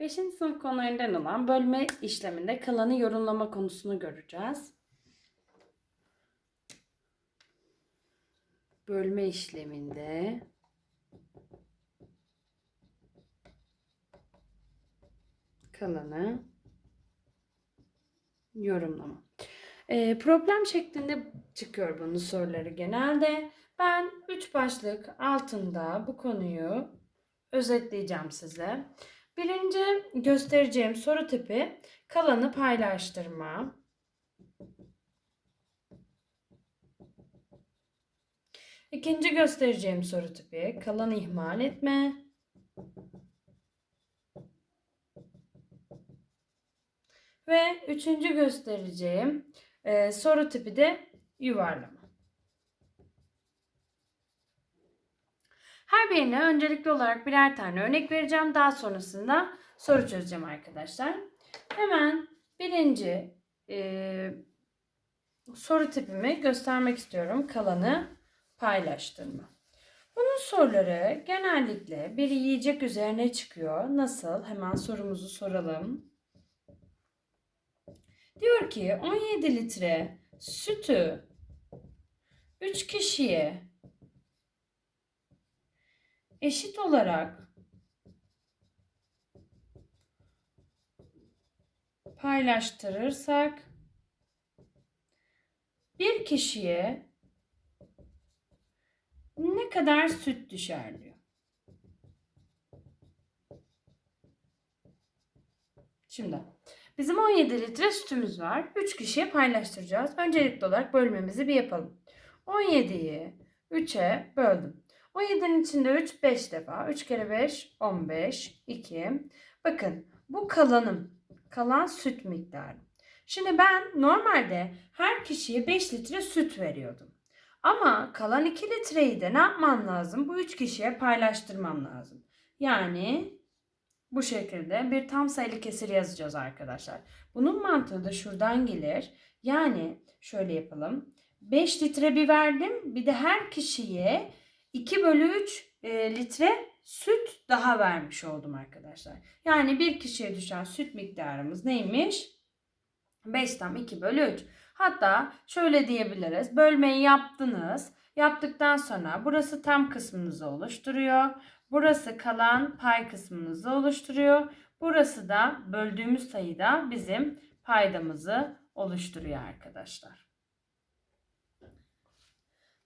5. sınıf konularından olan bölme işleminde kalanı yorumlama konusunu göreceğiz. Bölme işleminde kalanı yorumlama. Ee, problem şeklinde çıkıyor bunun soruları genelde. Ben 3 başlık altında bu konuyu özetleyeceğim size. Birinci göstereceğim soru tipi kalanı paylaştırma. İkinci göstereceğim soru tipi kalanı ihmal etme. Ve üçüncü göstereceğim e, soru tipi de yuvarlama. Her birine öncelikli olarak birer tane örnek vereceğim. Daha sonrasında soru çözeceğim arkadaşlar. Hemen birinci e, soru tipimi göstermek istiyorum. Kalanı paylaştırma. Bunun soruları genellikle bir yiyecek üzerine çıkıyor. Nasıl? Hemen sorumuzu soralım. Diyor ki 17 litre sütü 3 kişiye eşit olarak paylaştırırsak bir kişiye ne kadar süt düşer diyor. Şimdi bizim 17 litre sütümüz var. 3 kişiye paylaştıracağız. Öncelikli olarak bölmemizi bir yapalım. 17'yi 3'e böldüm. 17'nin içinde 3 5 defa. 3 kere 5 15 2. Bakın bu kalanım. Kalan süt miktarı. Şimdi ben normalde her kişiye 5 litre süt veriyordum. Ama kalan 2 litreyi de ne yapmam lazım? Bu 3 kişiye paylaştırmam lazım. Yani bu şekilde bir tam sayılı kesir yazacağız arkadaşlar. Bunun mantığı da şuradan gelir. Yani şöyle yapalım. 5 litre bir verdim. Bir de her kişiye 2 bölü 3 e, litre süt daha vermiş oldum arkadaşlar. Yani bir kişiye düşen süt miktarımız neymiş? 5 tam 2 bölü 3. Hatta şöyle diyebiliriz. Bölmeyi yaptınız. Yaptıktan sonra burası tam kısmınızı oluşturuyor. Burası kalan pay kısmınızı oluşturuyor. Burası da böldüğümüz sayıda bizim paydamızı oluşturuyor arkadaşlar.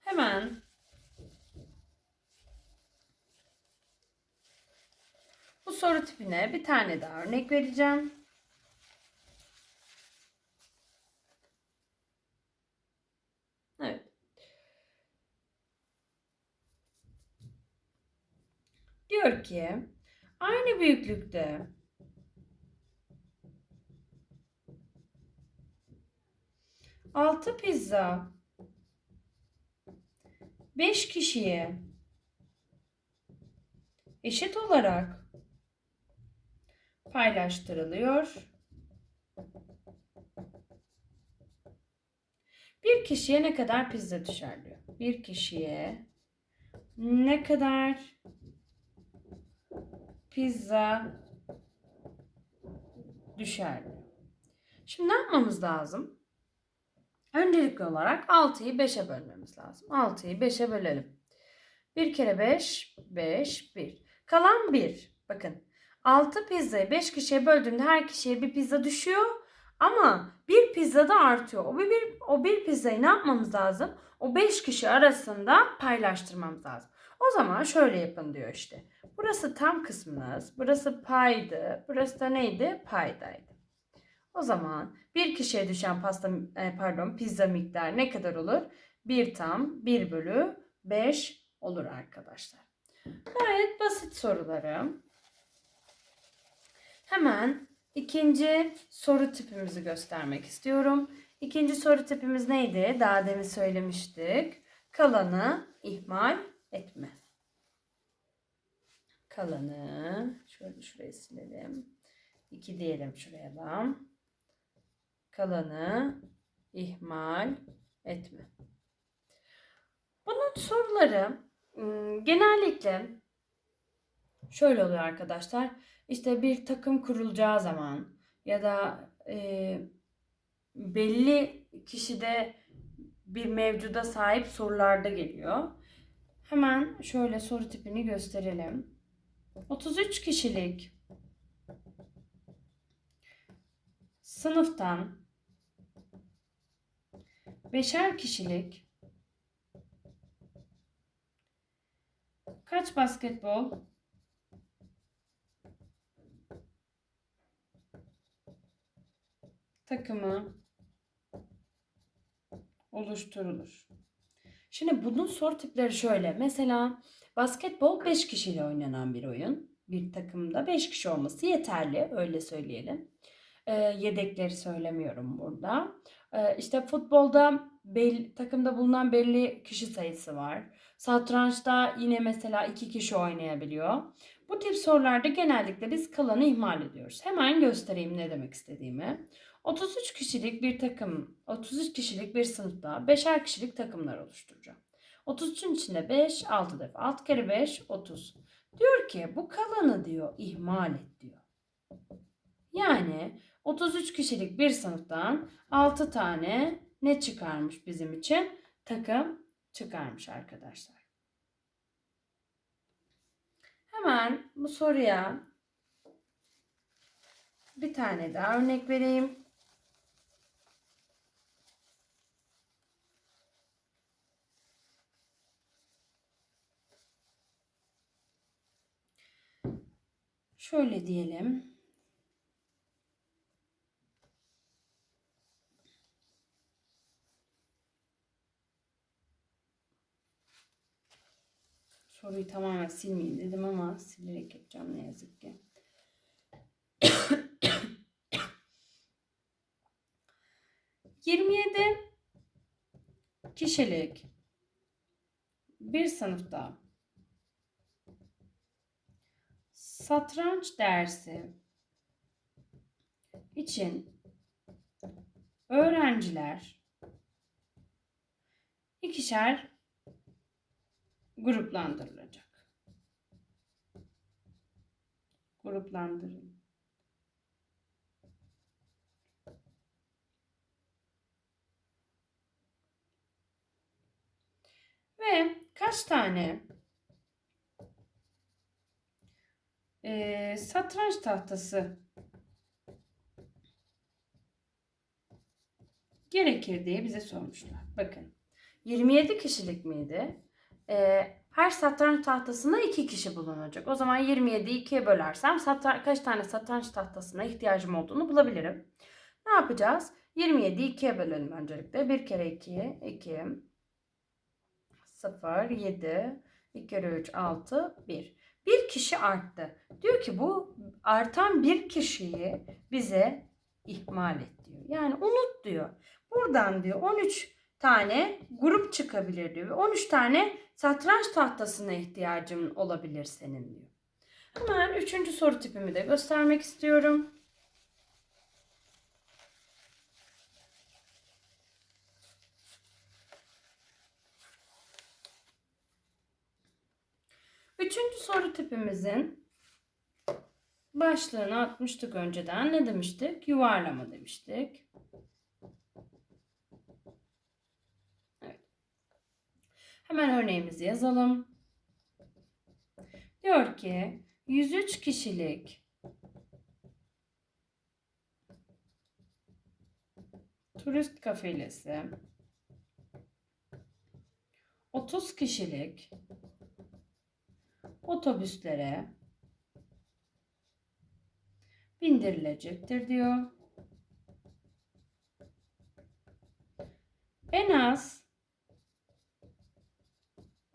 Hemen bu soru tipine bir tane daha örnek vereceğim. Diyor ki aynı büyüklükte altı pizza beş kişiye eşit olarak paylaştırılıyor. Bir kişiye ne kadar pizza düşer diyor. Bir kişiye ne kadar pizza düşer diyor. Şimdi ne yapmamız lazım? Öncelikli olarak 6'yı 5'e bölmemiz lazım. 6'yı 5'e bölelim. 1 kere 5, 5, 1. Kalan 1. Bakın 6 pizzayı 5 kişiye böldüğümde her kişiye bir pizza düşüyor. Ama bir pizza da artıyor. O bir, bir, o bir pizzayı ne yapmamız lazım? O 5 kişi arasında paylaştırmamız lazım. O zaman şöyle yapın diyor işte. Burası tam kısmınız. Burası paydı. Burası da neydi? Paydaydı. O zaman bir kişiye düşen pasta e, pardon pizza miktarı ne kadar olur? 1 tam 1 bölü 5 olur arkadaşlar. Gayet basit sorularım. Hemen ikinci soru tipimizi göstermek istiyorum. İkinci soru tipimiz neydi? Daha demin söylemiştik. Kalanı ihmal etme. Kalanı şöyle şurayı silelim. 2 diyelim şuraya da. Kalanı ihmal etme. Bunun soruları ım, genellikle şöyle oluyor arkadaşlar. İşte bir takım kurulacağı zaman ya da e, belli kişide bir mevcuda sahip sorularda geliyor. Hemen şöyle soru tipini gösterelim. 33 kişilik sınıftan beşer kişilik kaç basketbol takımı oluşturulur. Şimdi bunun soru tipleri şöyle. Mesela basketbol 5 kişiyle oynanan bir oyun. Bir takımda 5 kişi olması yeterli. Öyle söyleyelim. Ee, yedekleri söylemiyorum burada. Ee, işte futbolda belli, takımda bulunan belli kişi sayısı var. Satrançta yine mesela 2 kişi oynayabiliyor. Bu tip sorularda genellikle biz kalanı ihmal ediyoruz. Hemen göstereyim ne demek istediğimi. 33 kişilik bir takım, 33 kişilik bir sınıfta 5'er kişilik takımlar oluşturacağım. 33'ün içinde 5, 6 defa. 6 kere 5, 30. Diyor ki bu kalanı diyor ihmal et diyor. Yani 33 kişilik bir sınıftan 6 tane ne çıkarmış bizim için? Takım çıkarmış arkadaşlar. Hemen bu soruya bir tane daha örnek vereyim. Şöyle diyelim. Soruyu tamamen silmeyeyim dedim ama silerek yapacağım ne yazık ki. Yirmi yedi kişilik bir sınıfta satranç dersi için öğrenciler ikişer gruplandırılacak. Gruplandırın. Ve kaç tane e, satranç tahtası gerekir diye bize sormuşlar. Bakın 27 kişilik miydi? E, her satranç tahtasında 2 kişi bulunacak. O zaman 27'yi 2'ye bölersem satranç, kaç tane satranç tahtasına ihtiyacım olduğunu bulabilirim. Ne yapacağız? 27'yi 2'ye bölelim öncelikle. 1 kere 2, 2, 0, 7, 2 kere 3, 6, 1 bir kişi arttı. Diyor ki bu artan bir kişiyi bize ihmal et diyor. Yani unut diyor. Buradan diyor 13 tane grup çıkabilir diyor. 13 tane satranç tahtasına ihtiyacın olabilir senin diyor. Hemen üçüncü soru tipimi de göstermek istiyorum. Üçüncü soru tipimizin başlığını atmıştık önceden. Ne demiştik? Yuvarlama demiştik. Evet. Hemen örneğimizi yazalım. Diyor ki 103 kişilik turist kafilesi 30 kişilik otobüslere bindirilecektir diyor. En az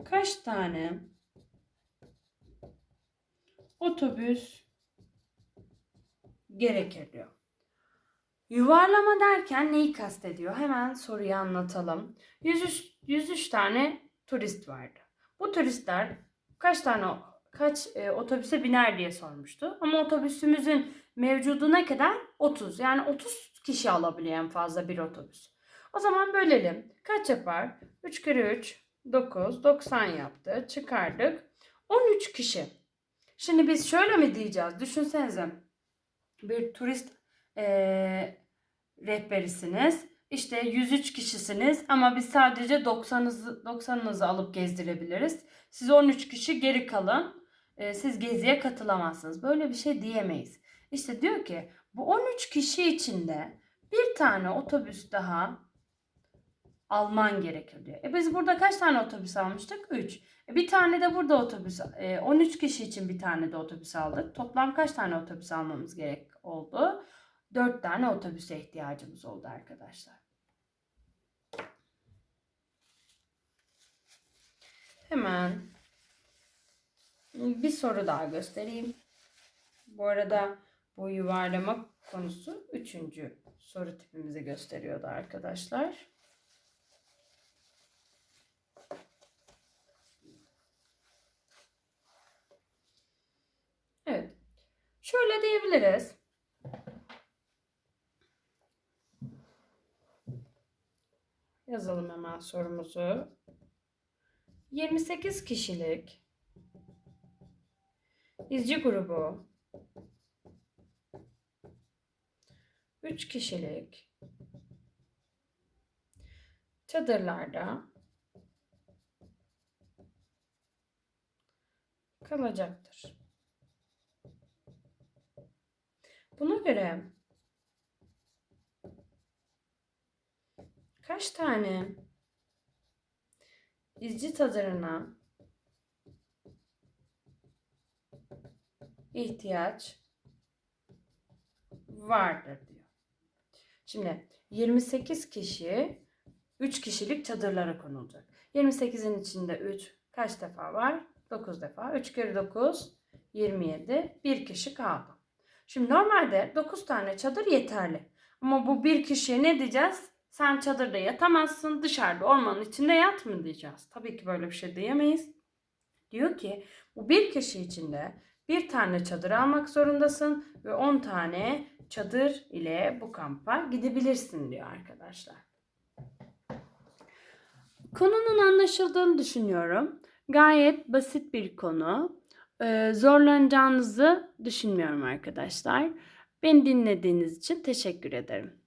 kaç tane otobüs gerekir diyor. Yuvarlama derken neyi kastediyor? Hemen soruyu anlatalım. 103, 103 tane turist vardı. Bu turistler kaç tane kaç e, otobüse biner diye sormuştu. Ama otobüsümüzün mevcudu ne kadar? 30. Yani 30 kişi alabiliyor en fazla bir otobüs. O zaman bölelim. Kaç yapar? 3 kere 3 9 90 yaptı. Çıkardık. 13 kişi. Şimdi biz şöyle mi diyeceğiz? Düşünsenize. Bir turist eee rehberisiniz. İşte 103 kişisiniz ama biz sadece 90'ınızı 90'ınızı alıp gezdirebiliriz. Siz 13 kişi geri kalın. Ee, siz geziye katılamazsınız. Böyle bir şey diyemeyiz. İşte diyor ki bu 13 kişi içinde bir tane otobüs daha alman gerekiyor diyor. E biz burada kaç tane otobüs almıştık? 3. E bir tane de burada otobüs, e, 13 kişi için bir tane de otobüs aldık. Toplam kaç tane otobüs almamız gerek oldu? 4 tane otobüse ihtiyacımız oldu arkadaşlar. Hemen bir soru daha göstereyim. Bu arada bu yuvarlama konusu üçüncü soru tipimizi gösteriyordu arkadaşlar. Evet. Şöyle diyebiliriz. Yazalım hemen sorumuzu. 28 kişilik izci grubu 3 kişilik çadırlarda kalacaktır. Buna göre kaç tane izci çadırına ihtiyaç vardır diyor. Şimdi 28 kişi 3 kişilik çadırlara konulacak. 28'in içinde 3 kaç defa var? 9 defa. 3 kere 9 27. 1 kişi kaldı. Şimdi normalde 9 tane çadır yeterli. Ama bu bir kişiye ne diyeceğiz? Sen çadırda yatamazsın, dışarıda ormanın içinde yat mı diyeceğiz. Tabii ki böyle bir şey diyemeyiz. Diyor ki bu bir kişi içinde bir tane çadır almak zorundasın ve 10 tane çadır ile bu kampa gidebilirsin diyor arkadaşlar. Konunun anlaşıldığını düşünüyorum. Gayet basit bir konu. Ee, zorlanacağınızı düşünmüyorum arkadaşlar. Beni dinlediğiniz için teşekkür ederim.